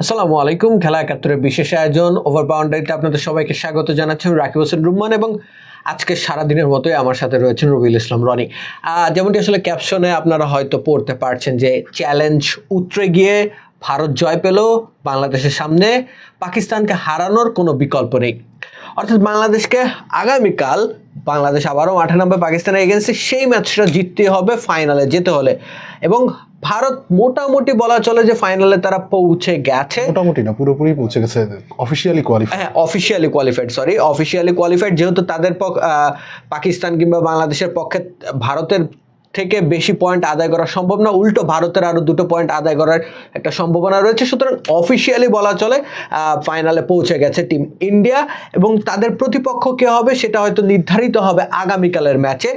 আসসালামু আলাইকুম, খেলা একাত্তরের বিশেষ আয়োজন ওভার বাউন্ডারিতে আপনাদের সবাইকে স্বাগত জানাচ্ছি রাকিব হোসেন রুম্মান এবং আজকে সারাদিনের মতোই আমার সাথে রয়েছেন রবিউল ইসলাম রনি। যেমনটি আসলে ক্যাপশনে আপনারা হয়তো পড়তে পারছেন যে চ্যালেঞ্জ উতরে গিয়ে ভারত জয় পেল বাংলাদেশের সামনে, পাকিস্তানকে হারানোর কোনো বিকল্প নেই। অর্থাৎ বাংলাদেশকে আগামীকাল বাংলাদেশ আবারও মাঠে নামবে পাকিস্তানের এগেনস্টে সেই ম্যাচটা জিততে হবে ফাইনালে যেতে হলে। এবং ভারত মোটামুটি বলা চলে যে ফাইনালে তারা পৌঁছে গেছে। মোটামুটি না পুরোপুরি পৌঁছে গেছে অফিসিয়ালি কোয়ালিফাই হ্যাঁ officially qualified sorry officially qualified যেহেতু তাদের পক্ষ পাকিস্তান কিংবা বাংলাদেশের পক্ষে ভারতের থেকে বেশি পয়েন্ট আদায় করা সম্ভব না। উল্টো ভারতের আরও দুটো পয়েন্ট আদায় করার একটা সম্ভাবনা রয়েছে। সুতরাং অফিসিয়ালি বলা চলে ফাইনালে পৌঁছে গেছে টিম ইন্ডিয়া এবং তাদের প্রতিপক্ষ কে হবে সেটা হয়তো নির্ধারিত হবে আগামীকালের ম্যাচে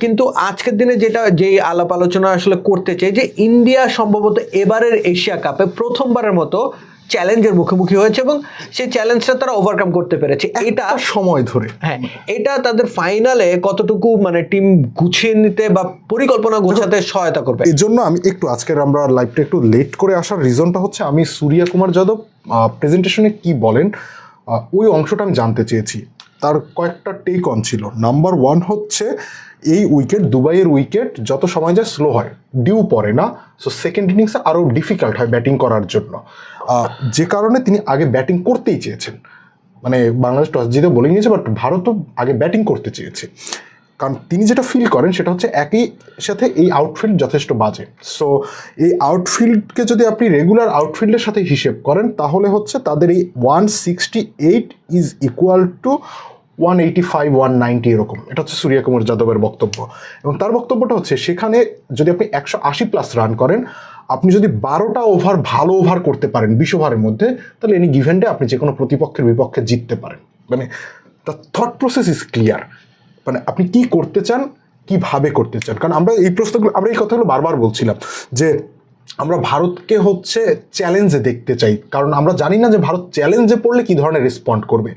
কিন্তু আজকের দিনে যেটা, যেই আলাপ আলোচনা আসলে করতে চাই যে ইন্ডিয়া সম্ভবত এবারের এশিয়া কাপে প্রথমবারের মতো চ্যালেঞ্জের মুখোমুখি হয়েছে এবং সেই চ্যালেঞ্জটা তারা ওভারকাম করতে পেরেছে। এটা সময় ধরে। হ্যাঁ এটা তাদের ফাইনালে কতটুকু মানে টিম গুছিয়ে নিতে বা পরিকল্পনা গোছাতে সহায়তা করবে? এর জন্য আমি একটু আজকের আমরা লাইভটা একটু লেট করে আসার রিজনটা হচ্ছে আমি সূর্যা কুমার যাদব প্রেজেন্টেশনে কি বলেন ওই অংশটা আমি জানতে চেয়েছি। তার কয়েকটা টেক অন ছিল। নাম্বার ওয়ান হচ্ছে এই উইকেট, দুবাইয়ের উইকেট যত সময় যায় স্লো হয় ডিউ পড়ে না। সো সেকেন্ড ইনিংসে আরও ডিফিকাল্ট হয় ব্যাটিং করার জন্য। যে কারণে তিনি আগে ব্যাটিং করতেই চেয়েছেন। মানে বাংলাদেশ টস জিতে বোলিং নিয়েছে বাট ভারতও আগে ব্যাটিং করতে চেয়েছে। কারণ তিনি যেটা ফিল করেন, সেটা হচ্ছে একই সাথে এই আউটফিল্ড যথেষ্ট বাজে। সো এই আউটফিল্ডকে যদি আপনি রেগুলার আউটফিল্ডের সাথে হিসেব করেন, তাহলে হচ্ছে তাদের এই one sixty eight is equal to one eighty five one ninety এরকম। এটা হচ্ছে সূর্য কুমার যাদবের বক্তব্য। এবং তার বক্তব্যটা হচ্ছে, সেখানে যদি আপনি একশো আশি প্লাস রান করেন, আপনি যদি বারোটা ওভার ভালো ওভার করতে পারেন, বিশ ওভারের মধ্যে, তাহলে এনি গিভেন ডে আপনি যে কোনো প্রতিপক্ষের বিপক্ষে জিততে পারেন। মানে the thought process is clear মানে আপনি কি করতে চান, কীভাবে করতে চান? কারণ আমরা এই প্রশ্নগুলো, আমরা এই কথাগুলো বারবার বলছিলাম যে, আমরা ভারতকে হচ্ছে চ্যালেঞ্জে দেখতে চাই। কারণ আমরা জানি না যে ভারত চ্যালেঞ্জে পড়লে কি ধরনের রেসপন্ড করবে।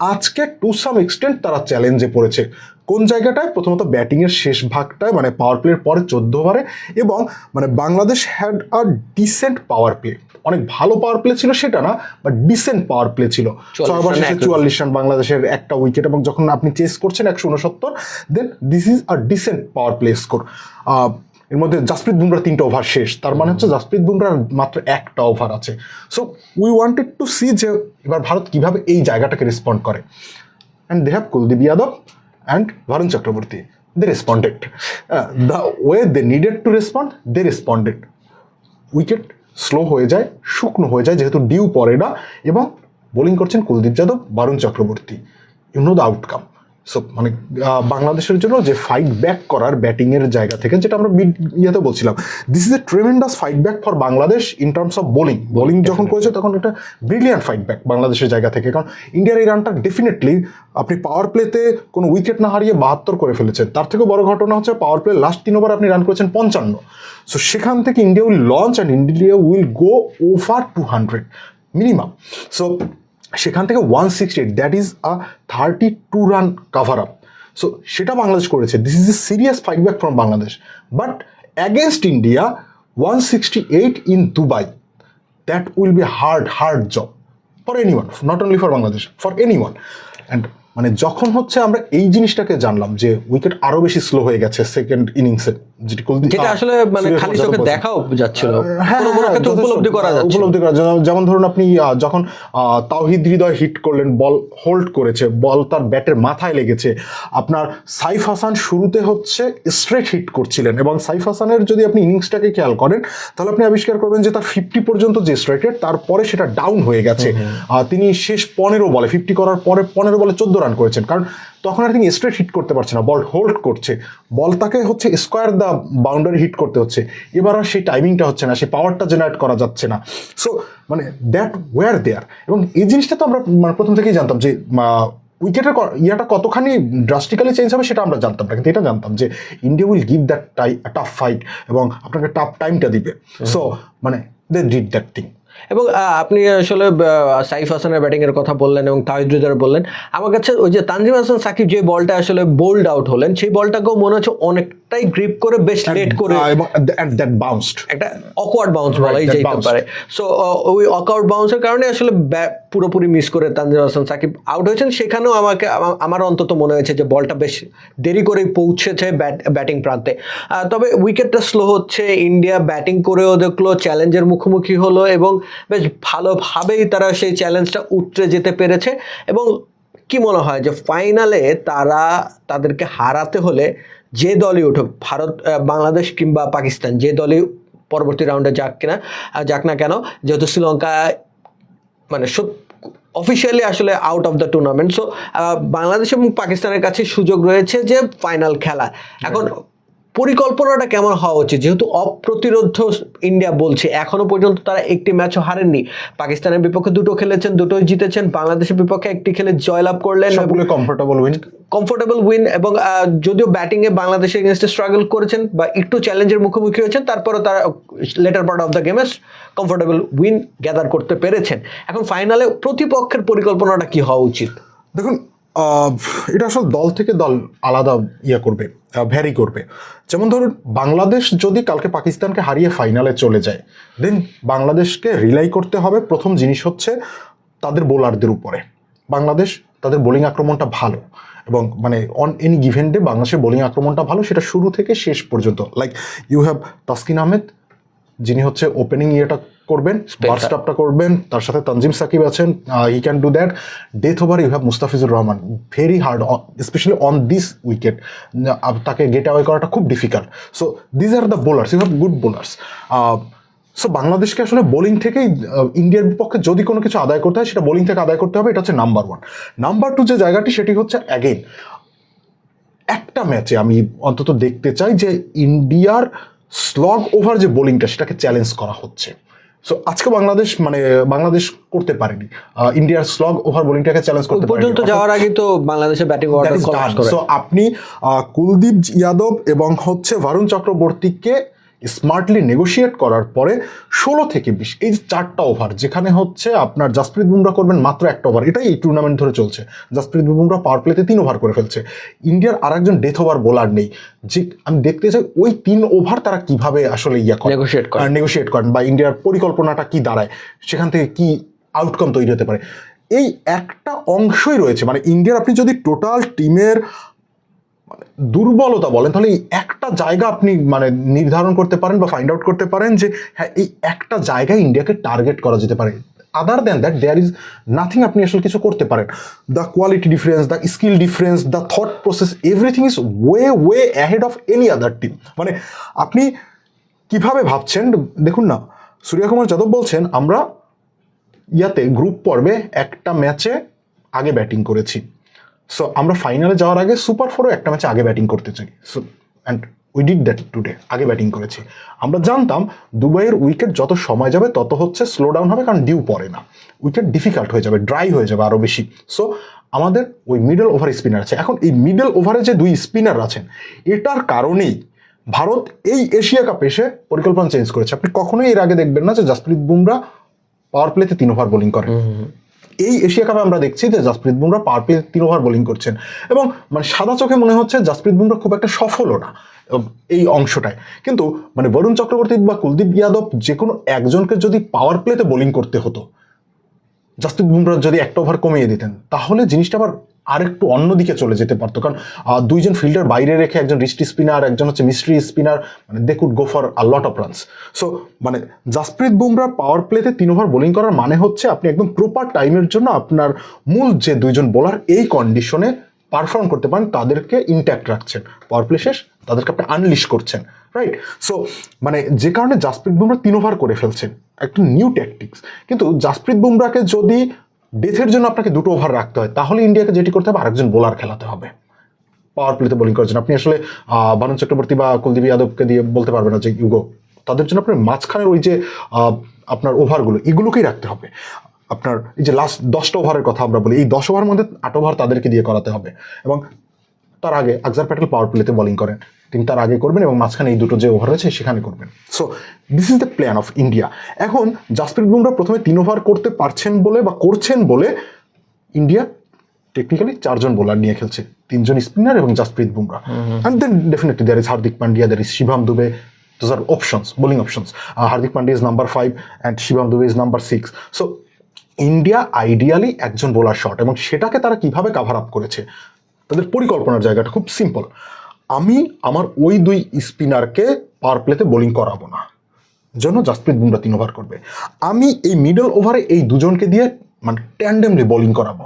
আজকে টু সাম এক্সটেন্ট তারা চ্যালেঞ্জে পড়েছে। কোন জায়গাটায়? প্রথমত ব্যাটিংয়ের শেষ ভাগটায় মানে পাওয়ার প্লের পরে চোদ্দ ওভারে এবং মানে Bangladesh had a decent power play অনেক ভালো পাওয়ার প্লে ছিল সেটা না বাট ডিসেন্ট পাওয়ার প্লে ছিল। ছয় ওভার শেষে চুয়াল্লিশ রান বাংলাদেশের একটা উইকেট এবং যখন আপনি চেস করছেন একশো উনসত্তর then this is a decent power play score এর মধ্যে জাসপ্রীত বুমরা তিনটা ওভার শেষ। তার মানে হচ্ছে জাসপ্রীত বুমরার মাত্র একটা ওভার আছে। So we wanted to see যে এবার ভারত কীভাবে এই জায়গাটাকে রেসপন্ড করে। And they have Kuldeep Yadav and Varun Chakravarthy they responded the way they needed to respond they responded wicket slow হয়ে যায় শুকনো হয়ে যায় যেহেতু ডিউ পড়ে না। এবং বোলিং করছেন Kuldeep Yadav Varun Chakravarthy you know the outcome so মানে বাংলাদেশের জন্য যে ফাইট ব্যাক করার ব্যাটিংয়ের জায়গা থেকে যেটা আমরা মিড ইয়েতে বলছিলাম this is a tremendous fight back for Bangladesh in terms of bowling bowling যখন করেছে তখন একটা ব্রিলিয়ান্ট ফাইট ব্যাক বাংলাদেশের জায়গা থেকে। কারণ ইন্ডিয়ার এই রানটা ডেফিনেটলি আপনি পাওয়ার প্লেতে কোনো উইকেট না হারিয়ে বাহাত্তর করে ফেলেছেন। তার থেকেও বড় ঘটনা হচ্ছে পাওয়ার প্লে লাস্ট তিন ওভার আপনি রান করেছেন পঞ্চান্ন। সো সেখান থেকে India will launch and India will go over two hundred minimum so সেখান থেকে one sixty eight that is a thirty two run cover up so সেটা বাংলাদেশ করেছে। This is a serious fight back from Bangladesh. But against India one sixty eight in Dubai that will be hard hard job for anyone not only for Bangladesh for anyone and মানে যখন হচ্ছে আমরা এই জিনিসটাকে জানলাম যে wicket আরও বেশি স্লো হয়ে গেছে সেকেন্ড ইনিংসে যেটি আসলে মানে খালি চোখে দেখাও যাচ্ছিল। হ্যাঁ, হ্যাঁ, ক্ষেত্রে যথেষ্ট, উপলব্ধি করা যাচ্ছে উপলব্ধি করা যেমন- ধরুন আপনি যখন তাওহিদ হৃদয় হিট করলেন বল হোল্ড করেছে বল তার ব্যাটের মাথায় লেগেছে আপনার সাইফ হাসান শুরুতে হচ্ছে স্ট্রেট হিট করছিলেন এবং সাইফ হাসানের যদি আপনি ইনিংসটাকে খেয়াল করেন তাহলে আপনি আবিষ্কার করবেন যে তার ফিফটি পর্যন্ত যে স্ট্রাইক রেট তারপরে সেটা ডাউন হয়ে গেছে। তিনি শেষ পনেরো বলে ফিফটি করার পরে পনেরো বলে চোদ্দ রান করেছেন। কারণ তখন আর তিনি স্ট্রেট হিট করতে পারছে না বল হোল্ড করছে। বল তাকে হচ্ছে স্কোয়ার দ্য বাউন্ডারি হিট করতে হচ্ছে। এবার আর সেই টাইমিংটা হচ্ছে না সেই পাওয়ারটা জেনারেট করা যাচ্ছে না। সো মানে দ্যাট ওয়ার দেয়ার এবং এই জিনিসটা তো আমরা মানে প্রথম থেকেই জানতাম যে উইকেটের ইয়াটা কতখানি ড্রাস্টিক্যালি চেঞ্জ হবে সেটা আমরা জানতাম না। কিন্তু এটা জানতাম যে India will give that tie tough fight এবং আপনাকে টাফ টাইমটা দিবে। সো মানে দে ডিড দ্যাট থিং এবং আপনি আসলে সাইফ হাসানের ব্যাটিং এর কথা বললেন এবং তাহিদ হৃদয়ের বললেন। আমার কাছে ওই যে তানজিম হাসান সাকিব যে বলটা আসলে বোল্ড আউট হলেন সেই বলটাকেও মনে হচ্ছে অনেকটাই গ্রিপ করে বেশ লেট করে বাউন্সড একটা অকওয়ার্ড বাউন্স বলাই যেতে পারে। সো ওই অকওয়ার্ড বাউন্সের কারণে আসলে পুরোপুরি মিস করে তানজিম হাসান সাকিব আউট হয়েছেন। সেখানেও আমাকে আমার অন্তত মনে হয়েছে যে বলটা বেশ দেরি করেই পৌঁছেছে ব্যাটিং প্রান্তে। তবে উইকেটটা স্লো হচ্ছে। ইন্ডিয়া ব্যাটিং করেও দেখল চ্যালেঞ্জের মুখোমুখি হলো এবং বেশ ভালোভাবেই তারা সেই চ্যালেঞ্জটা উতরে যেতে পেরেছে এবং কি মনে হয় যে ফাইনালে তারা তাদেরকে হারাতে হলে যে দলই উঠুক, ভারত বাংলাদেশ কিংবা পাকিস্তান, যে দলই পরবর্তী রাউন্ডে যাক কিনা যাক না কেন, যেহেতু শ্রীলঙ্কা মানে অফিসিয়ালি আসলে out of the tournament so Bangladesh এবং পাকিস্তানের কাছে সুযোগ রয়েছে যে ফাইনাল খেলা। এখন পরিকল্পনাটা কেমন হওয়া উচিত? যেহেতু অপ্রতিরোধ ইন্ডিয়া বলছে এখনও পর্যন্ত তারা একটি ম্যাচও হারেননি। পাকিস্তানের বিপক্ষে দুটো খেলেছেন দুটোই জিতেছেন। বাংলাদেশের বিপক্ষে একটি খেলে জয়লাভ করলেন। সবগুলো কমফোর্টেবল উইন কমফোর্টেবল উইন এবং যদিও ব্যাটিংয়ে বাংলাদেশের এগেনস্টে স্ট্রাগল করেছেন বা একটু চ্যালেঞ্জের মুখোমুখি হয়েছেন তারপরেও তারা লেটার পার্ট অফ দ্য গেমে কমফোর্টেবল উইন গ্যাদার করতে পেরেছেন। এখন ফাইনালে প্রতিপক্ষের পরিকল্পনাটা কি হওয়া উচিত? দেখুন এটা আসলে দল থেকে দল আলাদা ইয়ে করবে ভ্যারি করবে। যেমন ধরুন, বাংলাদেশ যদি কালকে পাকিস্তানকে হারিয়ে ফাইনালে চলে যায় দেন বাংলাদেশকে রিলাই করতে হবে প্রথম জিনিস হচ্ছে তাদের বোলারদের উপরে। বাংলাদেশ তাদের বোলিং আক্রমণটা ভালো এবং মানে অন এনি গিভেন ডে বাংলাদেশের বোলিং আক্রমণটা ভালো, সেটা শুরু থেকে শেষ পর্যন্ত। Like you have Taskin Ahmed, যিনি হচ্ছে ওপেনিং ইয়েটা করবেন বার্স্ট করবেন তার সাথে তানজিম সাকিব আছেন he can do that death over you have Mustafizur Rahman very hard specially on this wicket তাকে গেট অ্যাওয়ে করাটা খুব difficult so these are the bowlers you have good bowlers so বাংলাদেশকে আসলে বোলিং থেকেই ইন্ডিয়ার বিপক্ষে যদি কোনো কিছু আদায় করতে হয় সেটা বোলিং থেকে আদায় করতে হবে এটা হচ্ছে নাম্বার ওয়ান নাম্বার টু যে জায়গাটি সেটি হচ্ছে অ্যাগেন একটা ম্যাচে আমি অন্তত দেখতে চাই যে ইন্ডিয়ার স্লগ ওভার যে বোলিংটা সেটাকে চ্যালেঞ্জ করা হচ্ছে। সো আজকে বাংলাদেশ মানে বাংলাদেশ করতে পারেনি। ইন্ডিয়ার স্লগ ওভার বোলিংটাকে চ্যালেঞ্জ করতে পর্যন্ত যাওয়ার আগে তো বাংলাদেশের ব্যাটিং অর্ডার সো আপনি আহ, কুলদীপ যাদব এবং হচ্ছে ভারুণ চক্রবর্তীকে স্মার্টলি নেগোশিয়েট করার পরে ষোলো থেকে বিশ এই যে চারটা ওভার যেখানে হচ্ছে আপনার জাসপ্রীত বুমরা করবেন মাত্র একটা ওভার এটাই এই টুর্নামেন্ট ধরে চলছে। জাসপ্রীত বুমরা পাওয়ার প্লেতে তিন ওভার করে ফেলছে। ইন্ডিয়ার আর একজন ডেথ ওভার বোলার নেই। যে আমি দেখতে চাই ওই তিন ওভার তারা কীভাবে আসলে ইয়া করে নেগোশিয়েট করে। নেগোশিয়েট করেন বা ইন্ডিয়ার পরিকল্পনাটা কি দাঁড়ায় সেখান থেকে কি আউটকাম তৈরি হতে পারে। এই একটা অংশই রয়েছে মানে ইন্ডিয়ার আপনি যদি টোটাল টিমের দুর্বলতা বলেন, তাহলে এই একটা জায়গা আপনি মানে নির্ধারণ করতে পারেন বা ফাইন্ড আউট করতে পারেন যে হ্যাঁ এই একটা জায়গায় ইন্ডিয়াকে টার্গেট করা যেতে পারে। Other than that there is nothing আপনি আসলে কিছু করতে পারেন। The quality difference the skill difference the thought process everything is way way ahead of any other team মানে আপনি কীভাবে ভাবছেন, দেখুন না সূর্যকুমার যাদব বলছেন, আমরা ইয়াতে গ্রুপ পর্বে একটা ম্যাচে আগে ব্যাটিং করেছি। সো আমরা ফাইনালে যাওয়ার আগে সুপার ফোরও একটা ম্যাচে আগে ব্যাটিং করতে চাই। So and we did that today আগে ব্যাটিং করেছি। আমরা জানতাম দুবাইয়ের উইকেট যত সময় যাবে, তত হচ্ছে স্লো ডাউন হবে, কারণ ডিউ পড়ে না। উইকেট ডিফিকাল্ট হয়ে যাবে ড্রাই হয়ে যাবে আরও বেশি। সো আমাদের ওই মিডল ওভার স্পিনার আছে। এখন এই মিডল ওভারে যে দুই স্পিনার আছেন, এটার কারণেই ভারত এই এশিয়া কাপে এসে পরিকল্পনা চেঞ্জ করেছে। আপনি কখনোই এর আগে দেখবেন না যে জাসপ্রীত বুমরা পাওয়ার প্লেতে তিন ওভার বোলিং করেন এই এশিয়া কাপে আমরা দেখছি যে জাসপ্রীত বুমরা পার পেয়ে তিন ওভার বোলিং করছেন। এবং মানে সাদা চোখে মনে হচ্ছে জাসপ্রীত বুমরা খুব একটা সফলও না এই অংশটায়। কিন্তু মানে বরুণ চক্রবর্তী বা কুলদীপ যাদব যে কোনো একজনকে যদি পাওয়ার প্লেতে বোলিং করতে হতো জাসপ্রীত বুমরা যদি একটা ওভার কমিয়ে দিতেন, তাহলে জিনিসটা আবার আরেকটু অন্যদিকে চলে যেতে পারতো। কারণ দুইজন ফিল্ডার বাইরে রেখে একজন রিস্টি স্পিনার, একজন হচ্ছে মিস্ট্রি স্পিনার মানে they could go for a lot of runs. So মানে জাসপ্রীত বুমরা পাওয়ার প্লেতে তিন ওভার বোলিং করার মানে হচ্ছে আপনি একদম প্রপার টাইমের জন্য আপনার মূল যে দুইজন বোলার এই কন্ডিশনে পারফর্ম করতে পারেন, তাদেরকে ইন্ট্যাক্ট রাখছেন। পাওয়ার প্লে শেষ, তাদেরকে আপনি আনলিশ করছেন রাইট সো মানে যে কারণে জাসপ্রীত বুমরা তিন ওভার করে ফেলছেন, একটা নিউ ট্যাকটিক্স কিন্তু জাসপ্রীত বুমরাকে যদি ডেথের জন্য আপনাকে দুটো ওভার রাখতে হয়। তাহলে ইন্ডিয়াকে যেটি করতে হবে, আরেকজন বোলার খেলাতে হবে। পাওয়ার প্লেতে বোলিং করার জন্য। আপনি আসলে বানন চক্রবর্তী বা কুলদীপ যাদবকে দিয়ে বলতে পারবেন না যে ইউগো তাদের জন্য আপনার মাঝখানের ওই যে আপনার ওভারগুলো, এগুলোকেই রাখতে হবে। আপনার এই যে লাস্ট দশটা ওভারের কথা আমরা বলি, এই দশ ওভারের মধ্যে আট ওভার তাদেরকে দিয়ে করাতে হবে। এবং তার আগে আকজার প্যাটেল পাওয়ার প্লেতে বোলিং করেন। তিনি তার আগে করবেন এবং মাঝখানে এই দুটো যে ওভার রয়েছে সেখানে করবেন। So this is the plan of India এখন জাসপ্রীত বুমরা প্রথমে তিন ওভার করতে পারছেন বলে বা করছেন বলে ইন্ডিয়া টেকনিক্যালি চারজন বোলার নিয়ে খেলছে। তিনজন স্পিনার এবং Jasprit Bumrah and then definitely there is Hardik Pandya there is Shivam Dube those are options bowling options Hardik Pandya is number five and Shivam Dube is number six so India ideally একজন bowler short এবং সেটাকে তারা কীভাবে cover up করেছে? তাদের পরিকল্পনার জায়গাটা খুব সিম্পল আমি আমার ওই দুই স্পিনারকে পাওয়ার প্লেতে বোলিং করাবো না। জন্য জাসপ্রীত বুমরা তিন ওভার করবে। আমি এই মিডল ওভারে এই দুজনকে দিয়ে মানে ট্যান্ডেমলি বোলিং করাবো।